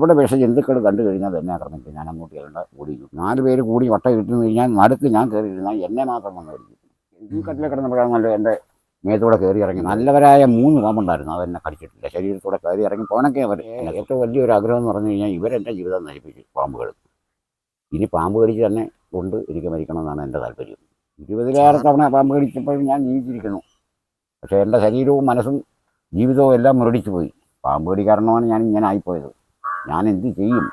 ഇവിടെ വിഷ ജന്തുക്കൾ കണ്ടു കഴിഞ്ഞാൽ എന്നെ ആക്രമിക്കും. ഞാൻ അങ്ങോട്ട് ചെല്ലേണ്ട ഓടിക്കും നാല് പേര് കൂടി വട്ട കിട്ടുന്നു കഴിഞ്ഞാൽ നടുക്ക് ഞാൻ കയറി ഇരുന്നാൽ എന്നെ മാത്രം വന്നായിരിക്കും ഈ കട്ടിലെ കിടന്നപ്പോഴാണ് നല്ല എന്റെ മേത്തൂടെ കയറി ഇറങ്ങി നല്ലവരായ മൂന്ന് പാമ്പുണ്ടായിരുന്നു അതെന്നെ കടിച്ചിട്ടില്ല. ശരീരത്തോടെ കയറി ഇറങ്ങി പോനൊക്കെ അവർ ഏറ്റവും വലിയൊരു ആഗ്രഹം എന്ന് പറഞ്ഞു കഴിഞ്ഞാൽ ഇവരെന്റെ ജീവിതം നശിപ്പിച്ചു പാമ്പുകൾ. ഇനി പാമ്പ് കടിച്ച് തന്നെ കൊണ്ട് എനിക്ക് മരിക്കണം എന്നാണ് എന്റെ താല്പര്യം. ഇരുപതിലേറെ തവണ പാമ്പ് കടിച്ചപ്പോഴും ഞാൻ ജീവിച്ചിരിക്കുന്നു. പക്ഷേ എന്റെ ശരീരവും മനസ്സും ജീവിതവും എല്ലാം മുരടിച്ചു പോയി. പാമ്പ് കടി കാരണമാണ് ഞാൻ ഇങ്ങനെ ആയിപ്പോയത്. ഞാൻ എന്ത് ചെയ്യും?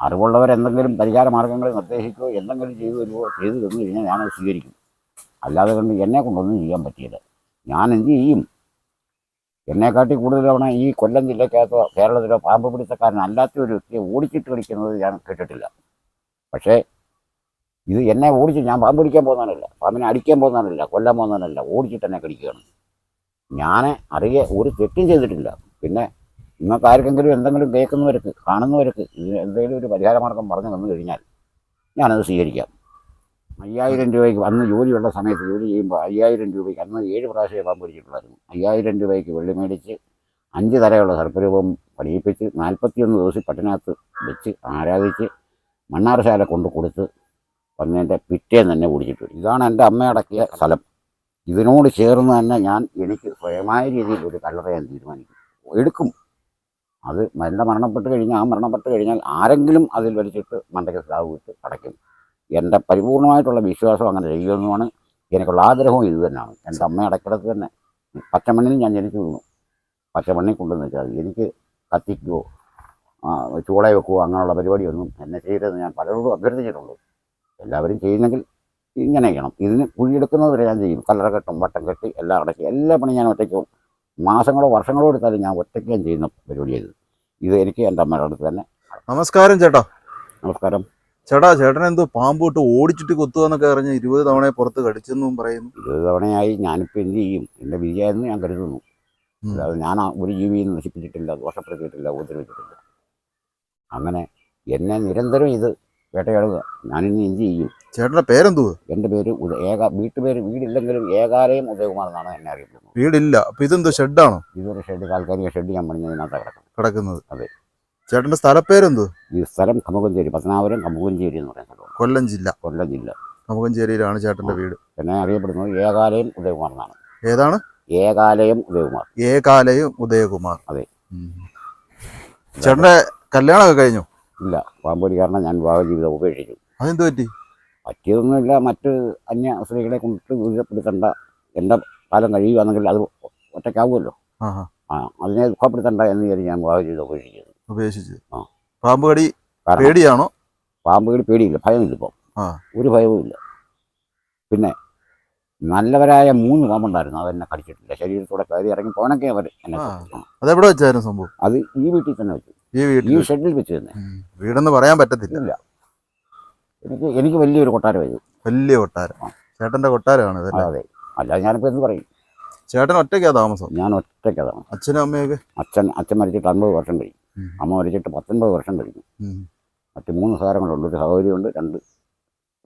അറിവുള്ളവരെന്തെങ്കിലും പരിഹാര മാർഗങ്ങൾ നിർദ്ദേശിക്കുകയോ എന്തെങ്കിലും ചെയ്തു തരുമോ ചെയ്തു തന്നു കഴിഞ്ഞാൽ ഞാനത് സ്വീകരിക്കും. അല്ലാതെ കണ്ട് എന്നെ കൊണ്ടൊന്നും ചെയ്യാൻ പറ്റിയത് ഞാൻ എന്ത് ചെയ്യും? എന്നെക്കാട്ടി കൂടുതൽ തവണ ഈ കൊല്ലം ജില്ലക്കകത്തോ കേരളത്തിലോ പാമ്പ് പിടുത്തക്കാരൻ അല്ലാത്ത ഒരു വ്യക്തിയെ ഓടിച്ചിട്ട് കളിക്കുന്നത് ഞാൻ കേട്ടിട്ടില്ല. പക്ഷേ ഇത് എന്നെ ഓടിച്ച് ഞാൻ പാമ്പ് പിടിക്കാൻ പോകുന്നതല്ല പാമ്പിനെ അടിക്കാൻ പോകുന്നതല്ല കൊല്ലാൻ പോകുന്നതല്ല ഓടിച്ചിട്ട് എന്നെ കടിക്കുകയാണ് ഞാൻ അറിയ ഒരു തെറ്റും ചെയ്തിട്ടില്ല. പിന്നെ നിങ്ങൾക്ക് ആർക്കെങ്കിലും എന്തെങ്കിലും കേൾക്കുന്നവർക്ക് കാണുന്നവർക്ക് എന്തെങ്കിലും ഒരു പരിഹാരമാർഗം പറഞ്ഞു തന്നു കഴിഞ്ഞാൽ ഞാനത് സ്വീകരിക്കാം. അയ്യായിരം രൂപയ്ക്ക് അന്ന് ജോലിയുള്ള സമയത്ത് ജോലി ചെയ്യുമ്പോൾ അയ്യായിരം രൂപയ്ക്ക് അന്ന് ഏഴ് പ്രാവശ്യം പാമ്പ് പിടിച്ചിട്ടുണ്ടായിരുന്നു അയ്യായിരം രൂപയ്ക്ക് വെള്ളി മേടിച്ച് അഞ്ച് തലയുള്ള സർപ്പരൂപം പഠിപ്പിച്ച് നാൽപ്പത്തിയൊന്ന് ദിവസം പട്ടിനകത്ത് വെച്ച് ആരാധിച്ച് മണ്ണാറശാല കൊണ്ട് കൊടുത്ത് വന്നതിന്റെ പിറ്റേന്ന് തന്നെ ഓടിച്ചിട്ടുണ്ട് ഇതാണ് എന്റെ അമ്മയടക്കിയ സ്ഥലം. ഇതിനോട് ചേർന്ന് തന്നെ ഞാൻ എനിക്ക് സ്വയമായ രീതിയിൽ ഒരു കല്ലറ തീരുമാനിക്കും. എടുക്കും. അത് എന്റെ മരണപ്പെട്ട് കഴിഞ്ഞാൽ ആ മരണപ്പെട്ട് കഴിഞ്ഞാൽ ആരെങ്കിലും അതിൽ വലിച്ചിട്ട് മണ്ടയ്ക്ക് സ്ലാവ് വിട്ട് അടയ്ക്കും. എന്റെ പരിപൂർണമായിട്ടുള്ള വിശ്വാസം അങ്ങനെ ചെയ്യുമെന്നുമാണ് എനിക്കുള്ള ആഗ്രഹവും ഇത് തന്നെയാണ്. എന്റെ അമ്മ അടക്കിടത്ത് തന്നെ പച്ചമണ്ണിൽ ഞാൻ ജനിച്ചു വീണു. പച്ചമണ്ണിൽ കൊണ്ടുവന്ന് വെച്ചാൽ. എനിക്ക് കത്തിക്കുകയോ ചൂള വെക്കുകയോ അങ്ങനെയുള്ള പരിപാടിയൊന്നും എന്നെ ചെയ്തതെന്ന് ഞാൻ പലരോടും അഭ്യർത്ഥിച്ചിട്ടുണ്ട്. എല്ലാവരും ചെയ്യുന്നെങ്കിൽ ഇങ്ങനെ ചെയ്യണം. ഇതിന് കുഴിയെടുക്കുന്നത് വരെ ഞാൻ ചെയ്യും. കല്ലറ കെട്ടും വട്ടം കെട്ടി എല്ലാം അടക്കി എല്ലാ പണിയും ഞാൻ ഒറ്റയ്ക്ക് മാസങ്ങളോ വർഷങ്ങളോ എടുത്താലും ഞാൻ ഒറ്റയ്ക്ക് ചെയ്യുന്ന ചെയ്യുന്ന പരിപാടിയത് ഇത് എനിക്ക് എന്റെ അമ്മയുടെ അടുത്ത് തന്നെ നമസ്കാരം ചേട്ടാ. നമസ്കാരം. ചേട്ടാ ചേട്ടൻ എന്തോ പാമ്പ് തൊട്ട് ഓടിച്ചിട്ട് കൊത്തുകയെന്നൊക്കെ അറിഞ്ഞ് ഇരുപത് തവണ പുറത്ത് കടിച്ചെന്നും പറയുന്നു. ഇരുപത് തവണയായി ഞാനിപ്പോൾ എന്ത് ചെയ്യും? എന്റെ വിജയമെന്ന് ഞാൻ കരുതുന്നു. അല്ലാതെ ഞാൻ ഒരു ജീവിയും നശിപ്പിച്ചിട്ടില്ല ദോഷപ്പെടുത്തിയിട്ടില്ല ഉപദ്രവിച്ചിട്ടില്ല. അങ്ങനെ എന്നെ നിരന്തരം ഇത് വേട്ടയാടുക. ഞാനിന്ന് എന്ത് ചെയ്യും? ചേട്ടന്റെ പേരെന്തോ എന്റെ പേര് ഉദ ഏക വീട്ടുപേര് വീടില്ലെങ്കിലും ഏകാലയം ഉദയകുമാർ എന്നാണ് എന്നെ അറിയപ്പെടുന്നത്. വീടില്ല. അപ്പൊ ഇതെന്തോ ഷെഡാണോ? ഇതൊരു ഷെഡ് താൽക്കാലിക ഷെഡ് ഞാൻ പണിഞ്ഞതിനകത്ത് കിടക്കുന്നത്. കിടക്കുന്നത്. അതെ. ചേട്ടന്റെ സ്ഥലപ്പേരെന്തോ ഈ സ്ഥലം കമുകഞ്ചേരി പത്തനാപുരം കമുകഞ്ചേരി എന്ന് പറയുന്ന സ്ഥലമാണ്. കൊല്ലം ജില്ല. കൊല്ലം ജില്ല. കമുകഞ്ചേരിയിലാണ് ചേട്ടന്റെ വീട്. എന്നെ അറിയപ്പെടുന്നത് ഏകാലയം ഉദയകുമാർ എന്നാണ് ഏതാണ്? ഏകാലയം ഉദയകുമാർ. ഏകാലയും ഉദയകുമാർ. അതെ. ഉം. ചേട്ടന്റെ കല്യാണമൊക്കെ കഴിഞ്ഞു? ഇല്ല. പാമ്പൊലി കാരണം ഞാൻ വിവാഹ ജീവിതം ഉപേക്ഷിച്ചു. അതെന്ത് പറ്റി? പറ്റിയതൊന്നുമില്ല. മറ്റ് അന്യ സ്ത്രീകളെ കൊണ്ടിട്ട് ദുരിതപ്പെടുത്തണ്ട എന്റെ കാലം കഴിയുകയാണെങ്കിൽ അത് ഒറ്റയ്ക്കാവുമല്ലോ. ആ അതിനെ ദുഃഖപ്പെടുത്തണ്ട എന്ന് വിചാരിച്ച് ഞാൻ വിവാഹ ജീവിതം ഉപേക്ഷിച്ചത്. ഉപേക്ഷിച്ചു ആ. പാമ്പ് കടി പേടിയാണോ? പേടിയാണോ കടി പേടിയില്ല. ഭയമില്ല ഇപ്പം. ഒരു ഭയവും ഇല്ല. പിന്നെ നല്ലവരായ മൂന്ന് പാമ്പുണ്ടായിരുന്നു. അതെന്നെ കടിച്ചിട്ടില്ല. ശരീരത്തോടെ കയറി ഇറങ്ങി പോനൊക്കെ അവർ എന്നെ. അതെവിടെ വെച്ചായിരുന്നു സംഭവം? അത് ഈ വീട്ടിൽ തന്നെ വെച്ചു. ഈ ഈ വീട്ടിൽ ഷെഡിൽ വെച്ച് തന്നെ വീടെന്ന് പറയാൻ പറ്റത്തില്ല. എനിക്ക് എനിക്ക് വലിയൊരു കൊട്ടാരം ഇത്. വലിയ കൊട്ടാരം. ചേട്ടന്റെ കൊട്ടാരമാണ് ഇതല്ലേ അതെ. അല്ലാതെ ഞാനിപ്പോൾ എന്ത് പറയും? ചേട്ടൻ ഒറ്റയ്ക്കാ താമസം? ഞാൻ ഒറ്റയ്ക്കതാണ് അച്ഛനും അമ്മയൊക്കെ? അച്ഛൻ അച്ഛൻ മരിച്ചിട്ട് അൻപത് വർഷം കഴിഞ്ഞു. അമ്മ മരിച്ചിട്ട് പത്തൊൻപത് വർഷം കഴിഞ്ഞു. മറ്റ് മൂന്ന് സഹോദരങ്ങളുണ്ട് ഒരു സഹോദരിയുണ്ട് രണ്ട്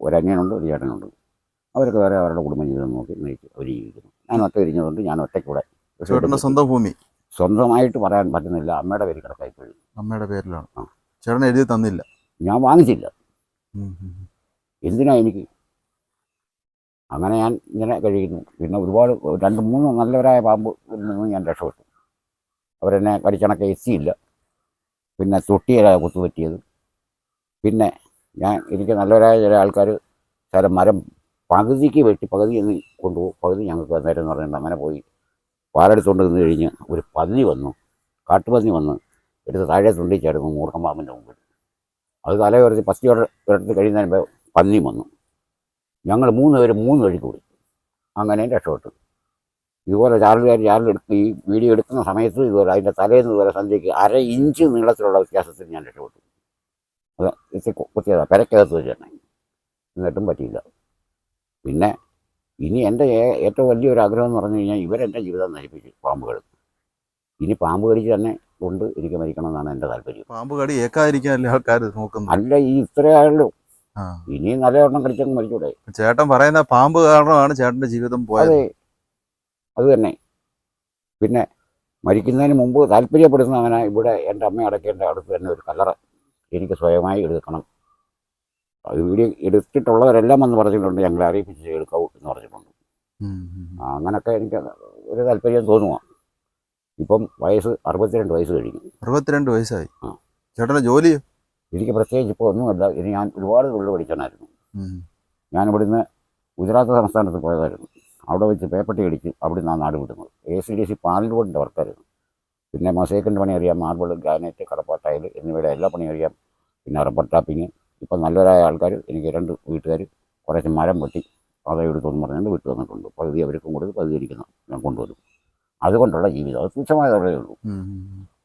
ഒരനിയനുണ്ട് ഒരു ചേട്ടനുണ്ട്. അവരൊക്കെ വേറെ അവരുടെ കുടുംബജീവിതം നോക്കി നയിച്ച് അവർ ജീവിക്കുന്നു. ഞാൻ ഒറ്റ ഇരിഞ്ഞതുകൊണ്ട് ഞാൻ ഒറ്റയ്ക്കൂടെ സ്വന്തം ഭൂമി. സ്വന്തമായിട്ട് പറയാൻ പറ്റുന്നില്ല. അമ്മയുടെ പേര് കിടക്കായിപ്പോയി അമ്മയുടെ പേരിലാണ്. ആ. ചേട്ടൻ എഴുതി തന്നില്ല. ഞാൻ വാങ്ങിച്ചില്ല. ഉം, ഉം. എന്തിനാ എനിക്ക്? അങ്ങനെ ഞാൻ ഇങ്ങനെ കഴിയുന്നു പിന്നെ ഒരുപാട് രണ്ട് മൂന്ന് നല്ലവരായ പാമ്പ് നിന്ന് ഞാൻ രക്ഷപ്പെട്ടു. അവരെന്നെ കടിച്ചണക്കെ എത്തിയില്ല. പിന്നെ തൊട്ടിയില കുത്തുപറ്റിയത്. പിന്നെ ഞാൻ എനിക്ക് നല്ലവരായ ചില ആൾക്കാർ ചില മരം പകുതിക്ക് വെട്ടി പകുതി എന്ന് കൊണ്ടുപോകും പകുതി ഞങ്ങൾക്ക് നേരം എന്ന് പറഞ്ഞിട്ടുണ്ട് അങ്ങനെ പോയി. പാലെടുത്തുകൊണ്ട് നിന്ന് കഴിഞ്ഞ് ഒരു പന്നി വന്നു. കാട്ടുപന്നി വന്ന് എടുത്ത് താഴെ തുണ്ടിച്ചായിരുന്നു മൂർഖം പാമ്പിന്റെ മുമ്പിൽ. അത് തല ഉയർത്തി പസ്തി ഉയർത്തി കഴിയുന്നതിന് മുമ്പ് പന്നി വന്നു. ഞങ്ങൾ മൂന്ന് പേര് മൂന്ന് വഴിക്ക് പോയി അങ്ങനെ രക്ഷപ്പെട്ടു. ഇതുപോലെ ചാർലുകാർ ചാർൽ എടുത്ത് ഈ വീഡിയോ എടുക്കുന്ന സമയത്ത് ഇതുപോലെ അതിന്റെ തലേന്ന് ഇതുപോലെ സന്ധ്യയ്ക്ക് അര ഇഞ്ച് നീളത്തിലുള്ള വ്യത്യാസത്തിൽ ഞാൻ രക്ഷപ്പെട്ടു. അത് ഇത്തിരി കുത്തിയതാണ് പെരക്കകത്ത് വെച്ച് തന്നെ എന്നിട്ടും പറ്റിയില്ല. പിന്നെ ഇനി എന്റെ ഏറ്റവും വലിയൊരു ആഗ്രഹം എന്ന് പറഞ്ഞു കഴിഞ്ഞാൽ ഇവരെന്റെ ജീവിതം നശിപ്പിച്ചു പാമ്പുകൾ. ഇനി പാമ്പ് കടിച്ച് തന്നെ കൊണ്ട് എനിക്ക് മരിക്കണം എന്നാണ് എന്റെ താല്പര്യം. പാമ്പ് കടി ഏക്കാതിരിക്കാനല്ലേ ആൾക്കാർ നോക്കുന്നത്? അല്ല ഈ ഇത്രയാളുള്ളൂ ഇനി ഇനിയും നല്ലവണ്ണം കടിച്ചങ്ങ് മരിച്ചൂടെ. ചേട്ടൻ പറയുന്ന പാമ്പ് കാരണമാണ് ചേട്ടന്റെ ജീവിതം പോയത്. അതെ. തന്നെ. പിന്നെ മരിക്കുന്നതിന് മുമ്പ് താല്പര്യപ്പെടുന്ന അങ്ങനെ ഇവിടെ എന്റെ അമ്മ അടക്കേണ്ട അടുത്ത് തന്നെ ഒരു കല്ലറ എനിക്ക് സ്വയമായി എടുക്കണം. അത് വീഡിയോ എടുത്തിട്ടുള്ളവരെല്ലാം വന്ന് പറഞ്ഞിട്ടുണ്ട്. ഞങ്ങളെ അറിയിപ്പിച്ച് എടുക്കാവൂ എന്ന് പറഞ്ഞിട്ടുണ്ട്. അങ്ങനൊക്കെ എനിക്ക് ഒരു താല്പര്യം തോന്നുക ഇപ്പം വയസ്സ് അറുപത്തിരണ്ട് വയസ്സ് കഴിഞ്ഞു. അറുപത്തിരണ്ട് വയസ്സായി. ആ. ചേട്ടന്റെ ജോലിയോ? എനിക്ക് പ്രത്യേകിച്ച് ഇപ്പോൾ ഒന്നുമല്ല ഇനി ഞാൻ ഒരുപാട് തൊഴിൽ പഠിക്കാനായിരുന്നു ഉം. ഞാൻ ഇവിടുന്ന് ഗുജറാത്ത് സംസ്ഥാനത്ത് പോയതായിരുന്നു. അവിടെ വെച്ച് പേപ്പട്ടി അടിച്ച് അവിടെ നിന്നാണ് നാട് വിടുന്നത് A C D C panel ബോർഡിന്റെ വർക്കായിരുന്നു. പിന്നെ മൊസൈക്കിന്റെ പണി അറിയാം മാർബിൾ ഗ്രാനൈറ്റ് കടപ്പാട്ടയിൽ എന്നിവയുടെ എല്ലാ പണിയും അറിയാം. പിന്നെ റബ്ബർ ടാപ്പിങ് ഇപ്പം നല്ലവരായ ആൾക്കാർ എനിക്ക് രണ്ട് വീട്ടുകാർ കുറച്ച് മരം വെട്ടി എടുത്തു എന്ന് പറഞ്ഞുകൊണ്ട് വിട്ടു വന്നിട്ടുണ്ട്. പകുതി അവർക്കും കൊടുത്ത് പകുതി ഇരിക്കുന്നു ഞാൻ കൊണ്ടുവരും അതുകൊണ്ടുള്ള ജീവിതം. അത് തുച്ഛമായ തുകയേ ഉള്ളൂ.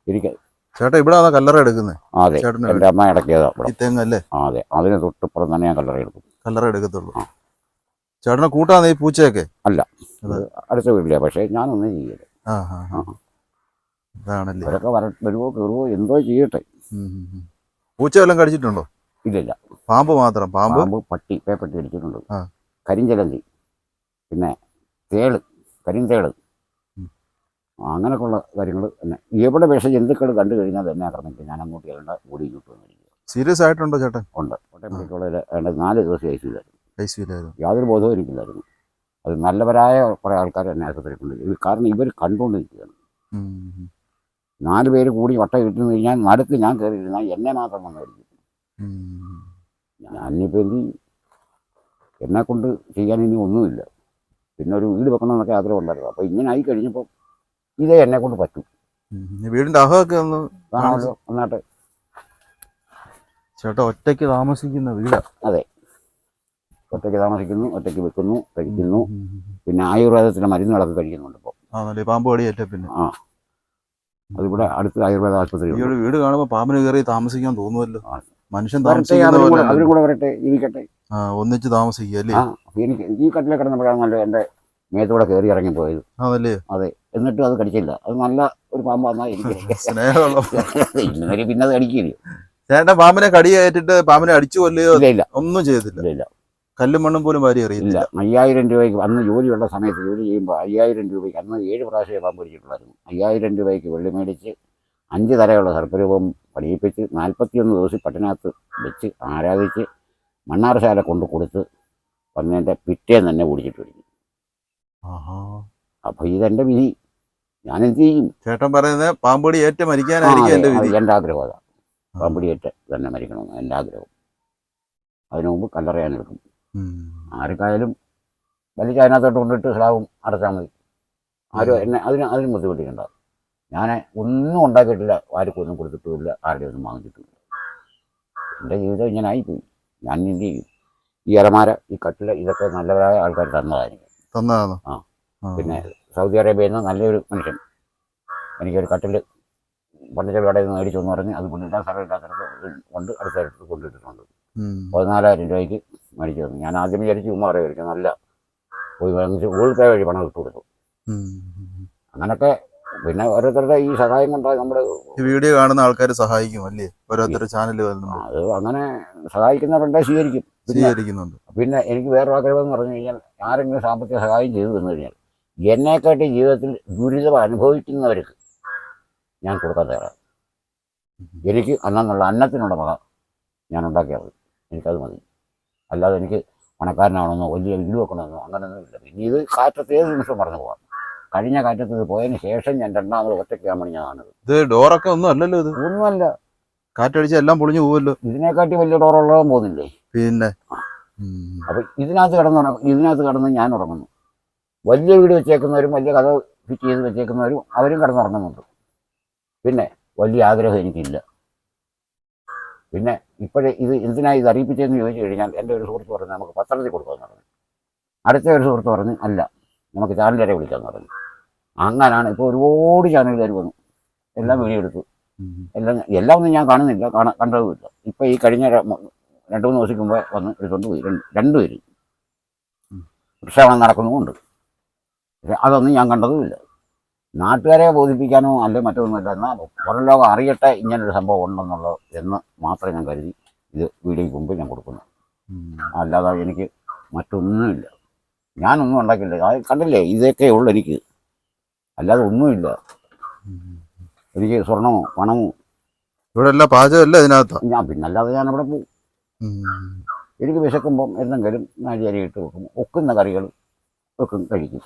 എനിക്ക് ചേട്ടാ ഇവിടെ കല്ലറ എടുക്കുന്നത് അതെ. എന്റെ അമ്മ ഇടയ്ക്കേതാ ഇവിടെ ആ അതെ. അതിന് തൊട്ടിപ്പുറം തന്നെ ഞാൻ കല്ലറ എടുക്കും. കല്ലറ എടുക്കത്തുള്ളൂ. ചേട്ടനെ കൂട്ടാന്ന് ഈ പൂച്ചയൊക്കെ? അല്ല. അടുത്ത വീട്ടിലെ പക്ഷേ ഞാനൊന്നും ചെയ്യില്ല. ഇതാണല്ലേ. അവരൊക്കെ വര വരുവോ കയറുവോ എന്തോ ചെയ്യട്ടെ. പൂച്ച വല്ലതും കടിച്ചിട്ടുണ്ടോ? ഇല്ലില്ല. പാമ്പ് മാത്രം. പാമ്പ്? പാമ്പ് പട്ടി പേപ്പട്ടി അടിച്ചിട്ടുണ്ട് കരിഞ്ചലന്തി. പിന്നെ തേൾ കരിന്തേൾ. അങ്ങനെയൊക്കെയുള്ള കാര്യങ്ങൾ തന്നെ. എവിടെ വിഷ ജന്തുക്കൾ കണ്ടു കഴിഞ്ഞാൽ തന്നെ ആക്രമിക്കും. ഞാൻ അങ്ങോട്ട് ചെല്ലേണ്ട ഓടി ഇങ്ങോട്ട് വന്നിരിക്കുക സീരിയസ് ആയിട്ടുണ്ടോ ചേട്ടൻ? ഉണ്ട്. കോട്ടയം മെഡിക്കൽ വേണ്ട നാല് ദിവസം ഐ സിയിലായിരുന്നു ഐ സിയിലായിരുന്നു യാതൊരു ബോധവും എനിക്കില്ലായിരുന്നു. അത് നല്ലവരായ കുറേ ആൾക്കാർ തന്നെ ആശുപത്രി കൊണ്ട് കാരണം ഇവർ കണ്ടുകൊണ്ടിരിക്കുകയാണ്. നാല് പേര് കൂടി വട്ട കിട്ടുന്നു കഴിഞ്ഞാൽ നടുക്ക് ഞാൻ കയറി ഇരുന്നാൽ എന്നെ മാത്രം വന്നായിരിക്കും ഞാൻ ഞാനിപ്പോൾ ഇനി? എന്നെ കൊണ്ട് ചെയ്യാൻ ഇനി ഒന്നുമില്ല. പിന്നെ ഒരു വീട് വെക്കണമെന്നൊക്കെ ആഗ്രഹം ഉണ്ടായിരുന്നു അപ്പോൾ ഇങ്ങനെ ആയി കഴിഞ്ഞപ്പോൾ ഇതേ എന്നെ കൊണ്ട് പറ്റും. വീടിന്റെ അഹമൊക്കെ ഒന്ന് കാണാമല്ലോ നന്നായിട്ട് ചേട്ടാ ഒറ്റയ്ക്ക് താമസിക്കുന്ന വീടാ. ഒറ്റയ്ക്ക് താമസിക്കുന്നു ഒറ്റയ്ക്ക് വെക്കുന്നു കഴിക്കുന്നു. പിന്നെ ആയുർവേദത്തിന്റെ മരുന്നുകളൊക്കെ കഴിക്കുന്നുണ്ട് ഇപ്പോൾ പാമ്പ് കടിയേറ്റ പിന്നെ. ആ. അതിവിടെ അടുത്ത് ആയുർവേദ ആശുപത്രി വീട് കാണുമ്പോൾ പാമ്പിന് കയറി താമസിക്കാൻ തോന്നുമല്ലോ മനുഷ്യൻ അവരും കൂടെ വരട്ടെ ജീവിക്കട്ടെ. ഒന്നിച്ച് താമസിക്കുക അല്ലേ? എനിക്ക് ഈ കട്ടിലെ കിടന്നപ്പോഴാണ് നല്ല എന്റെ മേത്തൂടെ കയറി ഇറങ്ങി പോയത്. അതല്ലേ എന്നിട്ടും അത് കടിച്ചില്ല. അത് നല്ല ഒരു പാമ്പ് എനിക്ക് സ്നേഹമുള്ള ഇന്നുവരെ പിന്നെ അത് കടിക്കില്ല. ചേട്ടൻ പാമ്പിനെ കടിയേറ്റിട്ട് പാമ്പിനെ അടിച്ചു കൊല്ലുകയോ ഇല്ല ഒന്നും ചെയ്തില്ല. ഇല്ല കല്ലും മണ്ണും പോലും വാരി അറിയില്ല അയ്യായിരം രൂപയ്ക്ക് അന്ന് ജോലിയുള്ള സമയത്ത് ജോലി ചെയ്യുമ്പോൾ അയ്യായിരം രൂപയ്ക്ക് അന്ന് ഏഴ് പ്രാവശ്യം പാമ്പ് പിടിച്ചിട്ടുണ്ടായിരുന്നു അയ്യായിരം രൂപയ്ക്ക് വെള്ളി മേടിച്ച് അഞ്ച് തലയുള്ള സർപ്പരൂപം പഠിപ്പിച്ച് നാൽപ്പത്തിയൊന്ന് ദിവസം പട്ടിനകത്ത് വെച്ച് ആരാധിച്ച് മണ്ണാർശാല കൊണ്ട് കൊടുത്ത് വന്നതിന്റെ പിറ്റേന്ന് തന്നെ ഓടിച്ചിട്ട് പിടിക്കും. അപ്പോൾ ഇതെന്റെ വിധി. ഞാനെന്ത് ചെയ്യും? ചേട്ടൻ പറയുന്നത് പാമ്പടി ഏറ്റ മരിക്കാനായിരിക്കും എന്റെ വിധി. എന്റെ ആഗ്രഹം അതാ. പാമ്പിടിയേറ്റ് തന്നെ മരിക്കണം എന്റെ ആഗ്രഹം. അതിനു മുമ്പ് കല്ലറയാനെടുക്കും. എടുക്കും ആർക്കായാലും വലിച്ച് അതിനകത്തോട്ട് കൊണ്ടിട്ട് സ്ലാവും അടച്ചാൽ മതി. ആരും എന്നെ അതിന് അതിന് ബുദ്ധിമുട്ടിക്കണ്ട. ഞാൻ ഒന്നും ഉണ്ടാക്കിയിട്ടില്ല ആർക്കും ഒന്നും കൊടുത്തിട്ടുമില്ല ആരുടെ ഒന്നും വാങ്ങിച്ചിട്ടുമില്ല എന്റെ ജീവിതം ഇങ്ങനെ ആയിപ്പോയി ഞാൻ എന്ത് ചെയ്യും? ഈ അലമാര ഈ കട്ടില ഇതൊക്കെ നല്ലവരായ ആൾക്കാർ തന്നതായിരിക്കും. തന്നതാണോ. ആ. പിന്നെ സൗദി അറേബ്യയിൽ നിന്ന് നല്ലൊരു മനുഷ്യൻ. എനിക്കൊരു കട്ടിൽ പണ്ടിച്ച കടയിൽ നിന്ന് മേടിച്ചു എന്ന് പറഞ്ഞ് അത് കൊണ്ടിട്ടാൻ സ്ഥലമില്ലാത്തടത്ത് കൊണ്ട് അടുത്ത കൊണ്ടിട്ടിട്ടുണ്ട് ഉം. പതിനാലായിരം രൂപയ്ക്ക് മേടിച്ചു തന്നു. ഞാൻ ആദ്യം വിചാരിച്ചു ചുമ്മാ അറിയാമായിരിക്കും നല്ല പോയി വാങ്ങിച്ച് ഗൂഗിൾ പേ വഴി പണം ഇട്ട് കൊടുത്തു. അങ്ങനൊക്കെ പിന്നെ ഓരോരുത്തരുടെ ഈ സഹായം കൊണ്ടാണ് നമ്മുടെ വീഡിയോ കാണുന്ന ആൾക്കാർ സഹായിക്കും അല്ലേ? ഓരോരുത്തരുടെ ചാനൽ അത് അങ്ങനെ സഹായിക്കുന്നവരുണ്ട് സ്വീകരിക്കും. സ്വീകരിക്കുന്നുണ്ട്. പിന്നെ എനിക്ക് വേറൊരു ആഗ്രഹം എന്ന് പറഞ്ഞു കഴിഞ്ഞാൽ ആരെങ്കിലും സാമ്പത്തിക സഹായം ചെയ്തു തന്നു കഴിഞ്ഞാൽ എന്നെക്കാട്ടി ജീവിതത്തിൽ ദുരിതം അനുഭവിക്കുന്നവർക്ക് ഞാൻ കൊടുക്കാൻ തയ്യാറാണ്. എനിക്ക് അന്നുള്ള അന്നത്തിനുള്ള മക ഞാൻ ഉണ്ടാക്കിയത് എനിക്കത് മതി. അല്ലാതെ എനിക്ക് പണക്കാരനാണെന്നോ വലിയ വീട് വെക്കണമെന്നോ അങ്ങനെയൊന്നുമില്ല പിന്നെ ഇത് കാറ്റത്ത് ഏത് നിമിഷം പറഞ്ഞു പോകാം. കഴിഞ്ഞ കാറ്റത്ത് ഇത് പോയതിന് ശേഷം ഞാൻ രണ്ടാമത് ഒറ്റയ്ക്കാൻ ആണ് ഇത് ഡോറൊക്കെ ഒന്നും അല്ലല്ലോ ഇത്. ഒന്നുമല്ല. കാറ്റടിച്ച് എല്ലാം പൊളിഞ്ഞു പോവല്ലോ. ഇതിനെക്കാട്ടി വലിയ ഡോറുള്ളതും പോകുന്നില്ലേ? പിന്നെ. അപ്പൊ ഇതിനകത്ത് കിടന്ന് ഇതിനകത്ത് കിടന്ന് ഞാൻ ഉറങ്ങുന്നു. വലിയ വീട് വെച്ചേക്കുന്നവരും വലിയ കഥ ഫിറ്റ് ചെയ്ത് വെച്ചേക്കുന്നവരും അവരും കിടന്നുറങ്ങുന്നുണ്ട്. പിന്നെ വലിയ ആഗ്രഹം എനിക്കില്ല. പിന്നെ ഇപ്പോഴേ ഇത് എന്തിനാ ഇത് അറിയിപ്പിച്ചതെന്ന് ചോദിച്ചു കഴിഞ്ഞാൽ എന്റെ ഒരു സുഹൃത്ത് പറഞ്ഞു നമുക്ക് പത്രത്തിൽ കൊടുക്കാമെന്ന് പറഞ്ഞു അടുത്ത ഒരു സുഹൃത്ത് പറഞ്ഞു അല്ല നമുക്ക് ചാനലുകാരെ വിളിക്കാമെന്ന് പറഞ്ഞു അങ്ങനാണ് ഇപ്പോൾ ഒരുപാട് ചാനലുകാർ വന്നു. എല്ലാം വീഡിയോ എടുത്തു. എല്ലാം എല്ലാം ഒന്നും ഞാൻ കാണുന്നില്ല കാണാ കണ്ടതുമില്ല. ഇപ്പം ഈ കഴിഞ്ഞ രണ്ട് മൂന്ന് ദിവസം മുമ്പ് വന്ന് എടുത്തുകൊണ്ട് പോയി രണ്ട് രണ്ടുപേരും പ്രക്ഷേപണം നടക്കുന്നുമുണ്ട്. പക്ഷെ അതൊന്നും ഞാൻ കണ്ടതുമില്ല. നാട്ടുകാരെ ബോധിപ്പിക്കാനോ അല്ലെ മറ്റൊന്നുമില്ല എന്നാൽ പുറം ലോകം അറിയട്ടെ ഇങ്ങനൊരു സംഭവം ഉണ്ടെന്നുള്ളത് എന്ന് മാത്രം ഞാൻ കരുതി ഇത് വീഡിയോയ്ക്ക് മുമ്പ് ഞാൻ കൊടുക്കുന്നു. അല്ലാതെ എനിക്ക് മറ്റൊന്നുമില്ല. ഞാനൊന്നും ഉണ്ടാക്കില്ല അത് കണ്ടില്ലേ? ഇതൊക്കെ ഉള്ളു എനിക്ക്. അല്ലാതെ ഒന്നുമില്ല. എനിക്ക് സ്വർണമോ പണമോ? ഇവിടെ എല്ലാം പാചകമല്ല ഇതിനകത്ത് ഞാൻ പിന്നല്ലാതെ ഞാൻ അവിടെ പോകും. എനിക്ക് വിശക്കുമ്പം എന്തെങ്കിലും നാഴിയരി ഇട്ട് വെക്കും. ഒക്കുന്ന കറികൾ വെക്കും കഴിക്കും